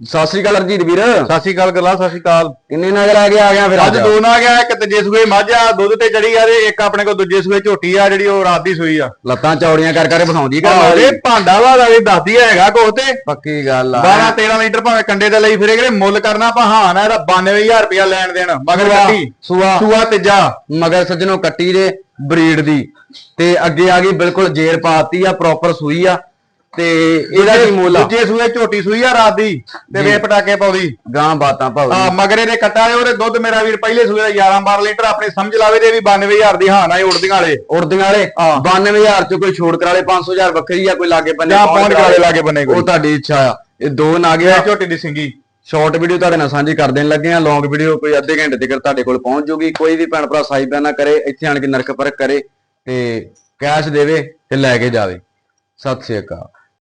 ਸਤਿ ਸ੍ਰੀ ਅਕਾਲ ਰਜੀਤ ਵੀਰ। ਸਤਿ ਸ਼੍ਰੀ ਅਕਾਲ ਗੱਲਾਂ ਸਤਿ ਸ਼੍ਰੀ ਅਕਾਲ। ਕਿੰਨੇ ਨਗਰ ਆ ਗਿਆ ਆ ਗਿਆ ਫਿਰ ਅੱਜ ਦੋ ਨਾ ਗਿਆ ਇੱਕ ਤੀਜੇ ਸੂਏ ਮੱਝ ਆ ਦੁੱਧ ਤੇ ਚੜੀ ਆ ਤੇ ਇੱਕ ਆਪਣੇ ਕੋਲ ਦੂਜੇ ਸੂਏ ਝੋਟੀ ਆ ਜਿਹੜੀ ਉਹ ਰਾਤ ਦੀ ਸੂਈ ਆ। ਲੱਤਾਂ ਚੌੜੀਆਂ ਕਰ ਕਰ ਬਿਠਾਉਂਦੀ ਕਰ ਅਰੇ ਭਾਂਡਾ ਵਾ ਦਾ ਵੀ ਦੱਸਦੀ ਹੈਗਾ ਕੋਹ ਤੇ। ਪੱਕੀ ਗੱਲ ਆ। 12 13 ਲੀਟਰ ਭਾਵੇਂ ਕੰਡੇ ਦੇ ਲਈ ਫਿਰੇ ਕਿਹੜੇ ਮੁੱਲ ਕਰਨਾ ਪਹਾਨ ਆ ਇਹਦਾ 92000 ਰੁਪਇਆ ਲੈਣ ਦੇਣ ਮਗਰ ਕੱਟੀ। ਸੂਆ। ਸੂਆ ਤੀਜਾ। ਮਗਰ ਸੱਜਣੋ ਕੱਟੀ ਦੇ ਬਰੀਡ ਦੀ। ਤੇ ਅੱਗੇ ਆ ਗਈ ਬਿਲਕੁਲ ਜੇਰ ਪਾਤੀ ਆ ਪ੍ਰੋਪਰ ਸੂਈ ਆ। ਤੇ ਇਹਦਾ ਕੀ ਮੁੱਲ ਆ? ਦੂਜੇ ਸੂਏ ਝੋਟੀ ਸੂਈ ਆ ਰਾਤ ਦੀ ਤੇ ਵੇ ਪਟਾਕੇ ਪਾਉਦੀ। ਗਾਂ ਬਾਤਾਂ ਭਾਉ ਆ ਮਗਰੇ ਦੇ ਕੱਟਾ ਦੇ ਉਹਦੇ ਦੁੱਧ ਮੇਰਾ ਵੀਰ ਪਹਿਲੇ ਸੂਏ ਦਾ 11 12 ਲੀਟਰ ਆਪਣੇ ਸਮਝ ਲਾਵੇ ਦੇ ਵੀ 92000 ਦੀ ਹਾਨ ਆ ਉੜਦੀਆਂ ਵਾਲੇ। ਉੜਦੀਆਂ ਵਾਲੇ? ਹਾਂ। 92000 ਚ ਕੋਈ ਛੋੜ ਕਰਾ ਲੇ 500000 ਵੱਖਰੀ ਆ ਕੋਈ ਲਾਗੇ ਬੰਨੇ ਜਾਂ ਪਹੁੰਚ ਕਰਾ ਲੇ? ਲਾਗੇ ਬੰਨੇ ਕੋਈ। ਉਹ ਤੁਹਾਡੀ ਇੱਛਾ ਆ। ਇਹ ਦੋ ਨਾਗੇ ਇਹ ਝੋਟੀ ਦੀ ਸਿੰਗੀ। ਸ਼ਾਰਟ ਵੀਡੀਓ ਤੁਹਾਡੇ ਨਾਲ ਸਾਂਝੀ ਕਰ ਦੇਣ ਲੱਗੇ ਆ ਲੌਂਗ ਵੀਡੀਓ ਕੋਈ ਅੱਧੇ ਘੰਟੇ ਤੱਕ ਤੁਹਾਡੇ ਕੋਲ ਪਹੁੰਚ ਜੂਗੀ। ਕੋਈ ਵੀ ਭੈਣ ਭਰਾ ਸਾਈ ਨਾ ਕਰੇ ਇੱਥੇ ਆਣ ਕੇ ਨਰਕ ਪਰਖ ਕਰੇ ਤੇ ਕੈਸ਼ ਦੇਵੇ ਤੇ ਲੈ ਕੇ ਜਾਵੇ। ਸਤਿ ਸ੍ਰੀ ਅਕਾਲ।